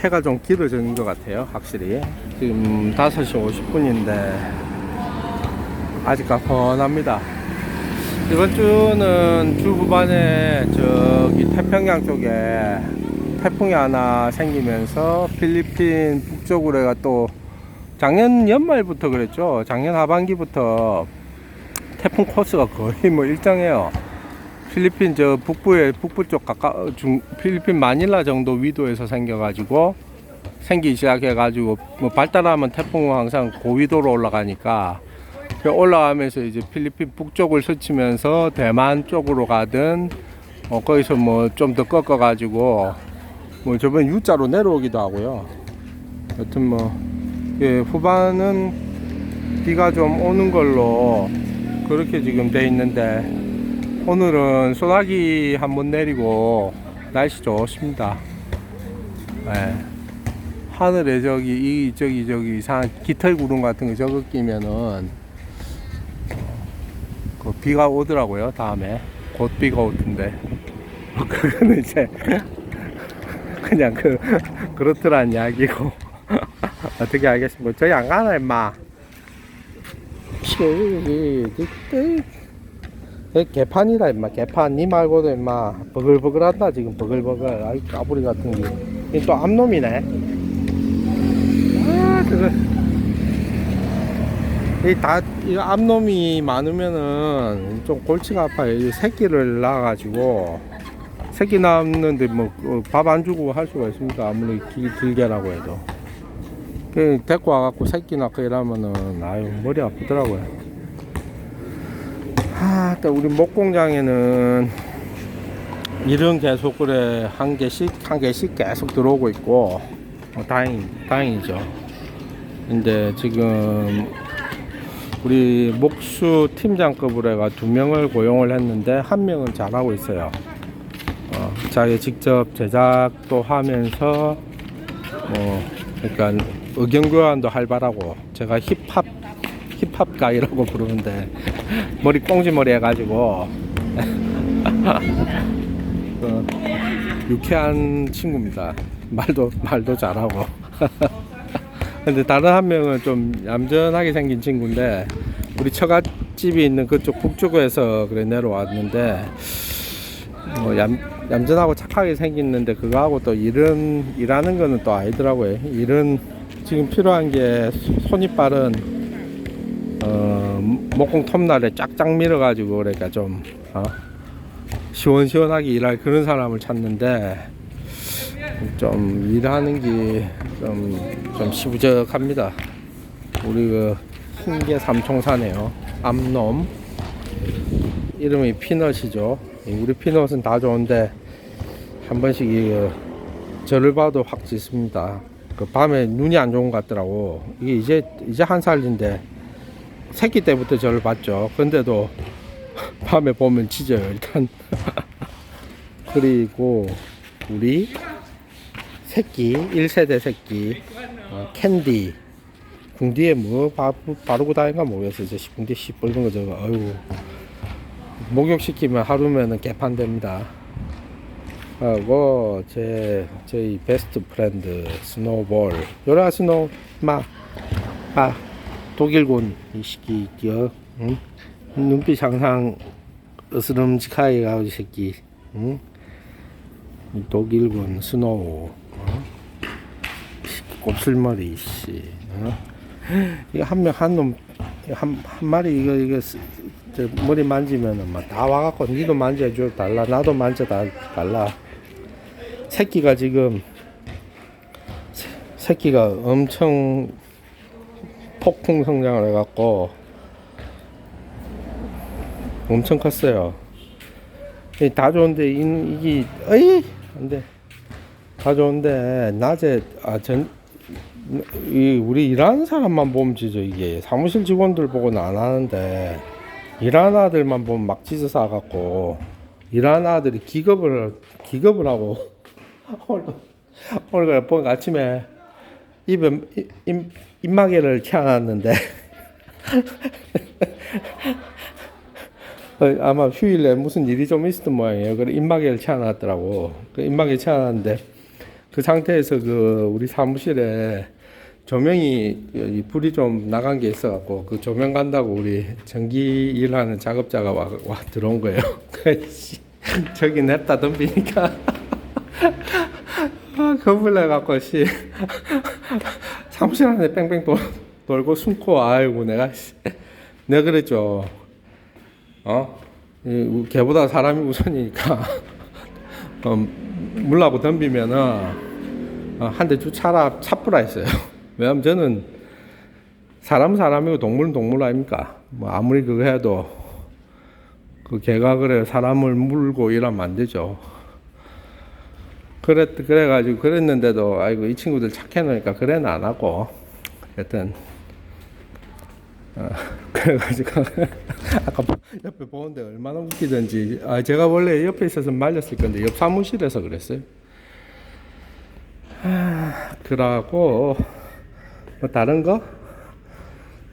해가 좀 길어진 것 같아요, 확실히. 지금 5시 50분인데, 아직 가뿐합니다. 이번 주는 주 후반에 저기 태평양 쪽에 태풍이 하나 생기면서 필리핀 북쪽으로 해가 또 작년 연말부터 그랬죠. 작년 하반기부터 태풍 코스가 거의 뭐 일정해요. 필리핀 저 북부에 북부 쪽 가까 중 필리핀 마닐라 정도 위도에서 생겨가지고 생기기 시작해가지고 뭐 발달하면 태풍은 항상 고위도로 올라가니까 그 올라가면서 이제 필리핀 북쪽을 스치면서 대만 쪽으로 가든 어, 거기서 뭐 좀 더 꺾어가지고 뭐 저번 U자로 내려오기도 하고요. 여튼 뭐 예, 후반은 비가 좀 오는 걸로 그렇게 지금 돼 있는데 오늘은 소나기 한번 내리고 날씨 좋습니다. 예. 하늘에 저기 이 저기 저기 이상한 깃털 구름 같은 거 저거 끼면은 그 비가 오더라고요. 다음에 곧 비가 올 텐데 그거는 이제 그냥 그 그렇더란 이야기고 어떻게 알겠습니까? 저희 안 가나 임마. 이 개판이다 임마. 개판 니 말고도 임마. 버글버글한다 지금 버글버글. 아이 까불이 같은 게또 암놈이네. 아 그거. 이다 이 암놈이 많으면은 좀 골치가 아파요 이 새끼를 낳아가지고. 새끼 낳는데 뭐 밥 안 주고 할 수가 있습니까? 아무리 길, 길게라고 해도. 그 데리고 와갖고 새끼 낳고 이러면은 아유 머리 아프더라고요 아, 또 우리 목공장에는 일은 계속 그래 한 개씩 한 개씩 계속 들어오고 있고 어, 다행 다행이죠. 근데 지금 우리 목수 팀장급으로 해가 두 명을 고용을 했는데 한 명은 잘하고 있어요. 어, 자기 직접 제작도 하면서 뭐 그러니까 의견 교환도 활발하고 제가 힙합 힙합 가이라고 부르는데 머리 꽁지 머리 해가지고 어, 유쾌한 친구입니다. 말도 말도 잘하고. 근데 다른 한 명은 좀 얌전하게 생긴 친구인데 우리 처갓집이 있는 그쪽 북쪽에서 그래 내려왔는데 뭐 얌, 얌전하고 착하게 생겼는데 그거하고 또 일은 일하는 거는 또 아니더라고요. 일은 지금 필요한 게 손이빨은 어, 목공 톱날에 쫙쫙 밀어가지고 그러니까 좀 어, 시원시원하게 일할 그런 사람을 찾는데 좀 일하는 게 좀 좀 시부적합니다. 우리 그 흰개 삼총사네요. 암놈 이름이 피넛이죠. 우리 피넛은 다 좋은데 한 번씩 이 저를 봐도 확 짖습니다. 그 밤에 눈이 안 좋은 것 같더라고. 이게 이제 이제 한 살인데 새끼 때부터 저를 봤죠. 근데도 밤에 보면 짖어요, 일단. 그리고 우리 새끼, 1세대 새끼, 어, 캔디. 궁디에 뭐 바, 바르고 다닌가 모르겠어요. 저 궁디 시뻘건 거 저거, 어이구. 목욕시키면 하루면은 개판됩니다. 하고, 제, 저희 베스트 프렌드, 스노볼. 요라 스노, 마, 아, 독일군 이 새끼 여 응? 눈빛 항상 으스름직하게 가고 이 새끼 응? 이 독일군 스노우 어? 곱슬머리 씨 어? 이거 한 명 한 놈 한 한 마리 이거 이거 쓰- 저 머리 만지면은 막 다 와갖고 니도 만져줘 달라 나도 만져 달- 달라 새끼가 지금 새- 새끼가 엄청 폭풍 성장을 해갖고 엄청 컸어요. 이다 좋은데 이, 이게 어이! 안돼 다 좋은데 낮에 아전 이 우리 일하는 사람만 보면 지죠 이게. 사무실 직원들 보고는 안 하는데 일하는 아들만 보면 막 찢어 싸갖고 일하는 아들이 기겁을 기겁을 하고 오늘 오늘 보니까 아침에 입에 입, 입, 입마개를 채워놨는데 어, 아마 휴일에 무슨 일이 좀 있었던 모양이에요. 그래 입마개를 채워놨더라고. 그 입마개 채워놨는데 그 상태에서 그 우리 사무실에 조명이 이 불이 좀 나간 게 있어갖고 그 조명 간다고 우리 전기 일하는 작업자가 와, 와 들어온 거예요. 그래서 저기 냅다 덤비니까 아, 겁을 내갖고 씨 사무실 안에 뺑뺑 돌, 돌고 숨고 아이고 내가 씨. 내가 그랬죠. 어? 이, 걔보다 사람이 우선이니까 어, 물라고 덤비면은 어, 한대 주차라 차뿌라 했어요. 왜냐면 저는 사람 사람이고 동물은 동물 아닙니까? 뭐 아무리 그거 해도 그 개가 그래 사람을 물고 이러면 안 되죠. 그랬 그래가지고 그랬는데도 아이고 이 친구들 착해 놓으니까 그래는 안 하고 하여튼 어, 그래가지고 아까 옆에 보는데 얼마나 웃기던지 아 제가 원래 옆에 있어서 말렸을 건데 옆 사무실에서 그랬어요. 아, 그러고 뭐 다른 거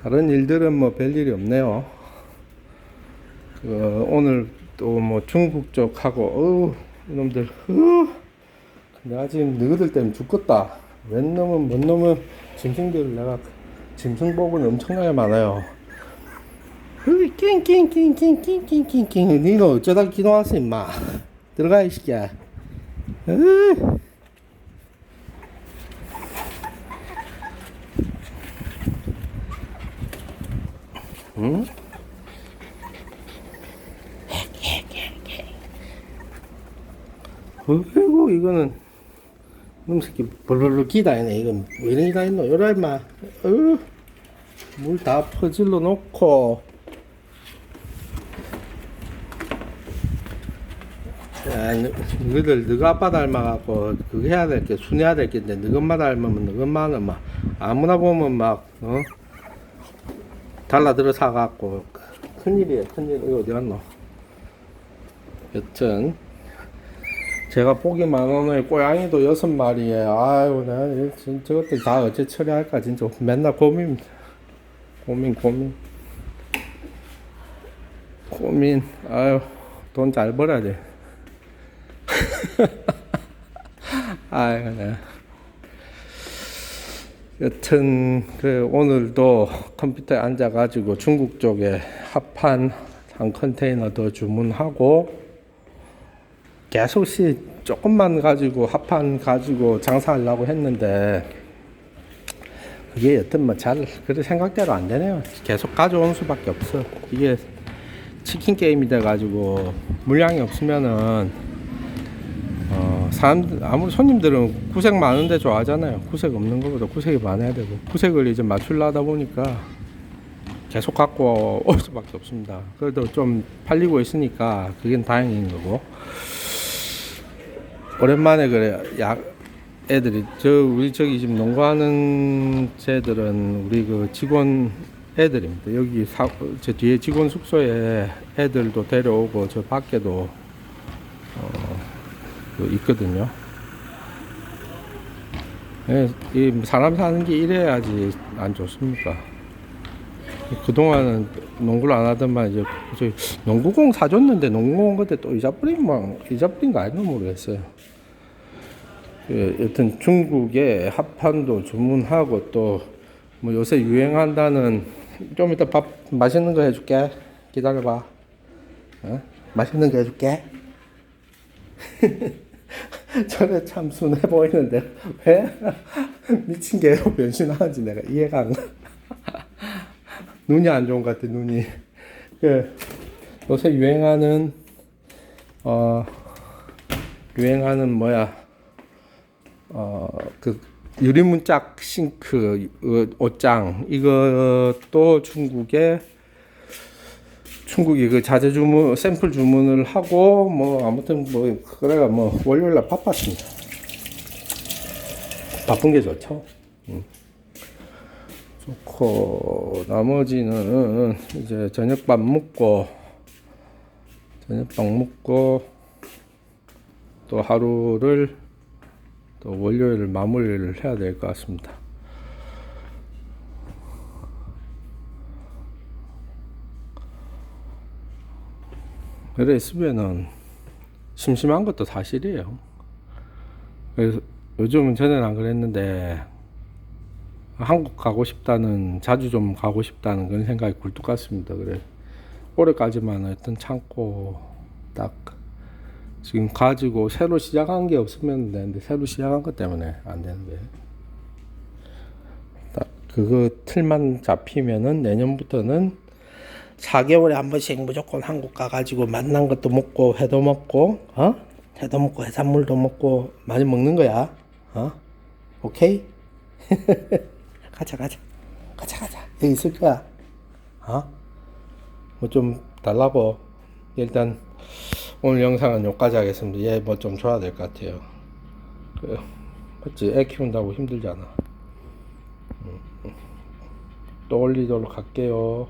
다른 일들은 뭐 별일이 없네요. 그 오늘 또 뭐 중국 쪽하고 어우 이놈들 어, 내가 지금 너희들 때문에 죽겠다. 웬 놈은 뭔 놈은 짐승들 내가 짐승복은 엄청나게 많아요. 낑낑낑낑낑낑낑낑 니가 어쩌다 기도 왔어 임마 들어가 이 새끼야 으. 응? 어이구 이거는 놈 새끼 벌벌벌 기다리네. 이건 왜 이런 기다 있노? 요라 임마. 물 다 퍼질러 놓고. 야, 너- 너희들 너가 아빠 닮아갖고 그거 해야 될 게 순해야 될게 있는데 너희 엄마 닮으면 너희 엄마는 막 아무나 보면 막 어? 달라들어 사갖고. 큰일이야 큰일. 이거 어디 갔노? 여튼 제가 보기 만 원에 고양이도 여섯 마리에 아유 진- 저것들 다 어째 처리할까 진짜 맨날 고민 고민 고민. 고민 아유 돈 잘 벌어야 돼. 아유 네. 여튼 그 오늘도 컴퓨터에 앉아가지고 중국 쪽에 합판 한 컨테이너 더 주문하고 계속 시 조금만 가지고 합판 가지고 장사하려고 했는데 그게 여튼 뭐 잘 그래 생각대로 안 되네요. 계속 가져온 수밖에 없어. 이게 치킨 게임이 돼가지고 물량이 없으면은 어 사람 아무리 손님들은 구색 많은데 좋아하잖아요. 구색 없는 것보다 구색이 많아야 되고 구색을 이제 맞추려다 보니까 계속 갖고 올 수밖에 없습니다. 그래도 좀 팔리고 있으니까 그게 다행인 거고. 오랜만에 그래 야 애들이 저 우리 저기 지금 농구하는 쟤들은 우리 그 직원 애들입니다. 여기 사, 저 뒤에 직원 숙소에 애들도 데려오고 저 밖에도 어, 그 있거든요. 예, 이 사람 사는 게 이래야지 안 좋습니까? 그동안은 농구를 안 하더만 이제 저 농구공 사줬는데 농구공 그때 또 잊어버린 잊어버린 거 아닌가 모르겠어요. 그 여튼 중국에 합판도 주문하고 또 뭐 요새 유행한다는 좀 이따 밥 맛있는 거 해줄게. 기다려봐. 어? 맛있는 거 해줄게. 저래 참 순해 보이는데 왜 미친 개로 변신하는지 내가 이해가 안 가. 눈이 안 좋은 것 같아 눈이. 그 요새 유행하는 어 유행하는 뭐야 어 그 유리문짝 싱크 어, 옷장 이것도 중국에 중국이 그 자재 주문 샘플 주문을 하고 뭐 아무튼 뭐 그래가 뭐 월요일 날 바빴습니다. 바쁜 게 좋죠. 음. 좋고 나머지는 이제 저녁밥 먹고 저녁밥 먹고 또 하루를 또 월요일 마무리를 해야 될 것 같습니다. 그래 있으면은 심심한 것도 사실이에요. 그래서 요즘은 전에는 안 그랬는데 한국 가고 싶다는 자주 좀 가고 싶다는 그런 생각이 굴뚝 같습니다. 그래. 올해까지만 어떤 참고 딱 지금 가지고 새로 시작한 게 없으면 되는데 새로 시작한 것 때문에 안 되는데. 딱 그거 틀만 잡히면은 내년부터는 4개월에 한 번씩 무조건 한국 가가지고 만난 것도 먹고 회도 먹고 어? 회도 먹고 해산물도 먹고 많이 먹는 거야. 어? 오케이 가자 가자. 가자 가자. 여기 있을 거야. 어 뭐 좀 달라고. 일단 오늘 영상은 여기까지 하겠습니다. 얘 뭐 좀 줘야 될 것 같아요. 그 맞지 애 키운다고 힘들잖아. 음, 음. 또 올리도록 할게요